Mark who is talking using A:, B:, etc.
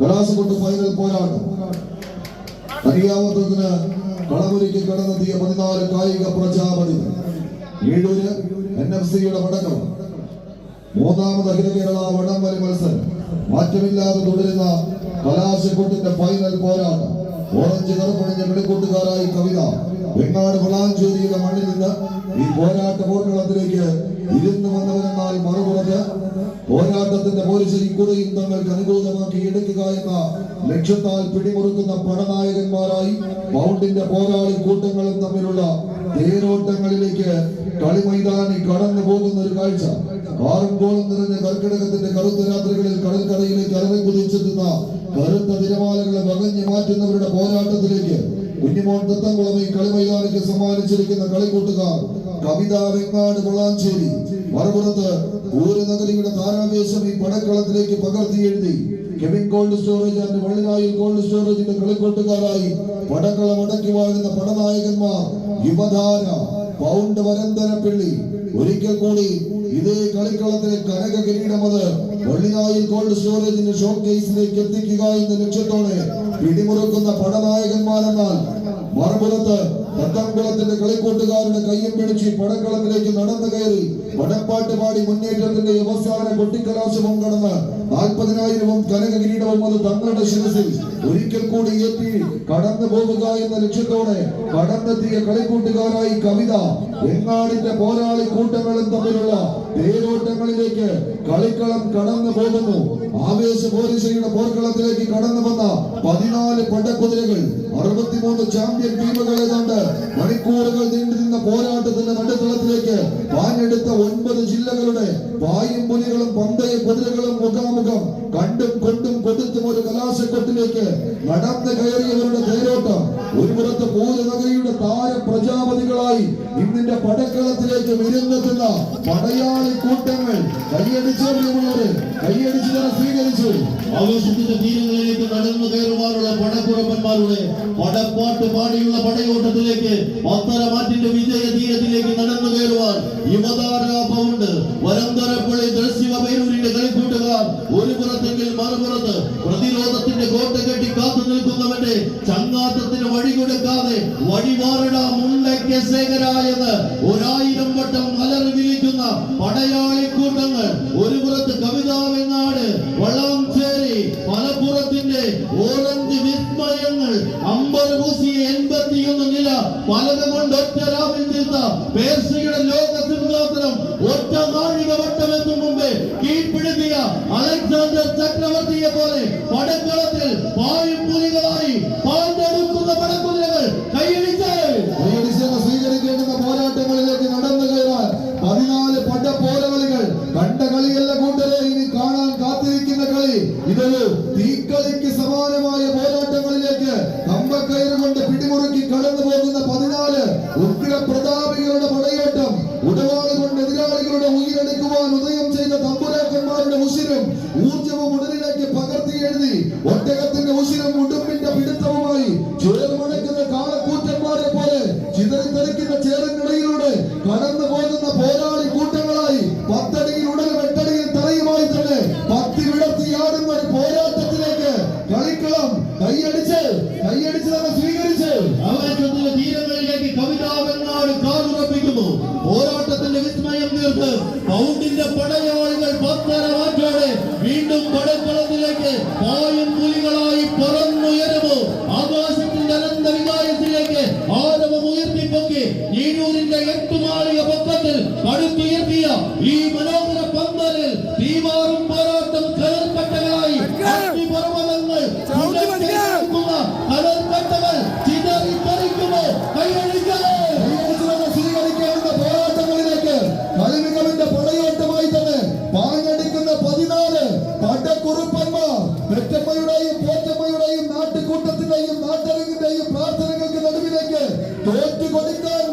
A: കലാശക്കൊണ്ട് final പോരാട്ടം. അറിയാമത്തതിന് കളമൊരുക്കി കടന്നെത്തിയ പതിനാല് കായിക പ്രജാപതി. ഏഴൂര് എൻ എഫ് സിയുടെ വടക്കം മൂന്നാമത് അഖില കേരള വടംവലി മത്സരം. മാറ്റമില്ലാതെ തുടരുന്ന കലാശക്കൊട്ടിന്റെ ഫൈനൽ പോരാട്ടം. ഓറഞ്ച് കറുപ്പണിഞ്ഞ വെളിക്കൂട്ടുകാരായി കവിത. വെങ്ങാട് വളാഞ്ചേരിയുടെ മണ്ണിൽ നിന്ന് ഈ പോരാട്ട പോർക്കളത്തിലേക്ക് ഇരുന്ന് വന്നവരെന്നാൽ മറുപുറത്ത് പോരാട്ടത്തിന്റെ പോലീസ് ഇക്കുറയും തങ്ങൾക്ക് അനുകൂലമാക്കി എടുക്കുക എന്ന ലക്ഷ്യത്താൽ പിടിമുറുക്കുന്ന പടനായകന്മാരായി മൗണ്ടിന്റെ പോരാളി കൂട്ടങ്ങളും തമ്മിലുള്ള തേരോട്ടങ്ങളിലേക്ക് കളിമൈതാനി കടന്നു പോകുന്ന ഒരു കാഴ്ച. ആറും നിറഞ്ഞ കർക്കിടകത്തിന്റെ കറുത്ത രാത്രികളിൽ കടൽക്കരയിലേക്ക് ഇറങ്ങി കുതിച്ചെത്തുന്ന കറുത്ത തിരമാലകളെ വകഞ്ഞു മാറ്റുന്നവരുടെ പോരാട്ടത്തിലേക്ക് കുഞ്ഞിമോൻ തത്തംകുളം ഈ കളിമൈതാനിക്ക് സമ്മാനിച്ചിരിക്കുന്ന കളിക്കൂട്ടുകാർ കവിത വെങ്ങാട് വളാഞ്ചേരി മറുപുറത്ത് പൂരനഗരിയുടെ താരാവേശം ഈ പടക്കളത്തിലേക്ക് പകർത്തി എഴുതി. കെവിൻ കോൾഡ് സ്റ്റോറേജ് ആൻഡ് വള്ളിനായിൽ കോൾഡ് സ്റ്റോറേജിന്റെ കളിക്കൂട്ടുകാരായി പടക്കളം അടക്കി വാഴുന്ന പടനായകന്മാർ യുവധാര പൗണ്ട് വരന്തരപ്പിള്ളി ഒരിക്കൽ കൂടി ഇതേ കളിക്കളത്തിലെ കനക കിരീടമത് വള്ളിനായിൽ കോൾഡ് സ്റ്റോറേജിന്റെ ഷോ കേസിലേക്ക് എത്തിക്കുക എന്ന ലക്ഷ്യത്തോടെ പിടിമുറുക്കുന്ന പടനായകന്മാരെന്നാൽ മറുപുറത്ത് തത്തംകുളത്തിന്റെ കളിക്കൂട്ടുകാരുടെ കയ്യും പിടിച്ച് പടക്കളത്തിലേക്ക് നടന്നു കയറി പടപ്പാട്ട് പാടി മുന്നേറ്റത്തിന്റെ അവസാന കൊട്ടിക്കലാശവും കടന്ന് നാൽപ്പതിനായിരവും കനക കിരീടവും അത് തങ്ങളുടെ ശിരസിൽ. ഒരിക്കൽ കൂടി ഏറ്റി കടന്നു പോകുക എന്ന ലക്ഷ്യത്തോടെ കടന്നെത്തിയ കളിക്കൂട്ടുകാരായി കവിത എങ്ങാടിന്റെ പോരാളി കൂട്ടങ്ങളും തമ്മിലുള്ള തേരോട്ടങ്ങളിലേക്ക് കളിക്കളം കടന്നു പോകുന്നു. ആവേശ പോലീസയുടെ പോർക്കളത്തിലേക്ക് കടന്നു വന്ന പതിനാല് പടക്കുതിരകൾ അറുപത്തിമൂന്ന് ചാമ്പ്യൻ ടീമുകൾ ഏതാണ്ട് മണിക്കൂറുകൾ നീണ്ടിരുന്ന പോരാട്ടത്തിന്റെ നടുത്തളത്തിലേക്ക് വാഞ്ഞെടുത്ത ഒൻപത് ജില്ലകളുടെ പായും പുലികളും പന്തയ കുതിരകളും മുഖാമുഖം കണ്ടും കൊണ്ടും കൊടുത്തും ഒരു കലാശക്കൊട്ടിലേക്ക് നടന്നു കയറിയവരുടെ തേരോട്ടം. ഒരു പുറത്ത് പൂരനഗരിയുടെ താര പ്രജാപതികളായി ഇന്നിന്റെ പടക്കളത്തിലേക്ക് വിരുന്നെത്തുന്ന പടയാളി കൂട്ടങ്ങൾ കൈയടിച്ചു കൈയടിച്ചു സ്വീകരിച്ചു.
B: ആവേശത്തിന്റെ തീരങ്ങളിലേക്ക് നടന്നു കയറുവാനുള്ള പടക്കുറപ്പന്മാരുടെ പടപ്പാട്ട് പാടിയുള്ള പടയോട്ടത്തിലേക്ക് പത്തരമാറ്റിന്റെ വിജയ തീരത്തിലേക്ക് നടന്നു കയറുവാൻ യുവതാരാപമുണ്ട് വരന്തരപ്പുഴ ദർശിവ പേരൂരിന്റെ കളിക്കൂട്ടുകാർ ഒരു പുറത്തെങ്കിൽ മറുപുറത്ത് പ്രതിരോധത്തിന്റെ കോട്ട കെട്ടി കാത്തു നിൽക്കുന്നവന്റെ ചങ്ങാത്തത്തിന് വഴി കൊടുക്കാതെ വഴിമാറിട മുണ്ടയ്ക്ക് ശേഖരായെന്ന് ഒരായിരം വട്ടം അലറി വിളിക്കുന്ന പടയാളി കൂട്ടങ്ങൾ. ഒരു പുറത്ത് കവിതാ വെങ്ങാട് വളാഞ്ചേരി മലപ്പുറത്തിന്റെ ഓറഞ്ച് വിസ്മയങ്ങൾ അമ്പത് പൂശിയ എൺപത്തിയൊന്ന് നില പലത് കൊണ്ട് ഒറ്റ രാവിൽ തീർത്ത പേർഷ്യയുടെ ലോക സിംഹാസനം ഒറ്റ നാഴിക വട്ടമെത്തും മുമ്പേ കീഴ്പ്പെടുത്തിയ അലക്സാണ്ടർ ചക്രവർത്തിയെ പോലെ പടക്കളത്തിൽ പായും പുലികളായി പാണ്ടെടുക്കുന്ന
A: തീക്കളിക്ക് സമാനമായ പോരാട്ടങ്ങളിലേക്ക് കമ്പക്കയറ് കൊണ്ട് പിടിമുറുക്കി കടന്നു പോകുന്ന പതിനാല് ഉഗ്ര പ്രതാപികളുടെ പടയോട്ടം ഉടവാൾ കൊണ്ട് എതിരാളികളുടെ ഉയരെടുക്കുവാൻ ഉദയം ചെയ്ത തമ്പുരാക്കന്മാരുടെ ഉശിരും ഊർജവും ഉടലിലേക്ക് പകർത്തി എഴുതി ഒട്ടകത്തിന്റെ ഉശിരും ഉടുമ്പിന്റെ പിടുത്തവുമായി ചേർമണക്കുന്ന
B: കാലുറപ്പിക്കുന്നു പോരാട്ടത്തിന്റെ വിസ്മയം തീർത്ത് പൗണ്ടിന്റെ പടയാളികൾ പത്തര മാറ്റോടെ വീണ്ടും പടക്കളത്തിലേക്ക് പായും പുലികളായി പറന്നുയരുമോ ആകാശത്തിന്റെ അനന്ത വികാരത്തിലേക്ക് ആരവം ഉയർത്തിപ്പൊക്കി നീരൂരിന്റെ എട്ടുമാളിക പക്കത്തിൽ കടുത്തുയർത്തിയ ഈ മനോഹര പന്തലിൽ തീവാറും
A: പടക്കുറുപ്പന്മാർ പെറ്റമ്മയുടെയും പോറ്റമ്മയുടെയും നാട്ടുകൂട്ടത്തിന്റെയും നാട്ടരങ്ങിന്റെയും പ്രാർത്ഥനകൾക്ക് നടുവിലേക്ക് തോറ്റു കൊടുക്കാൻ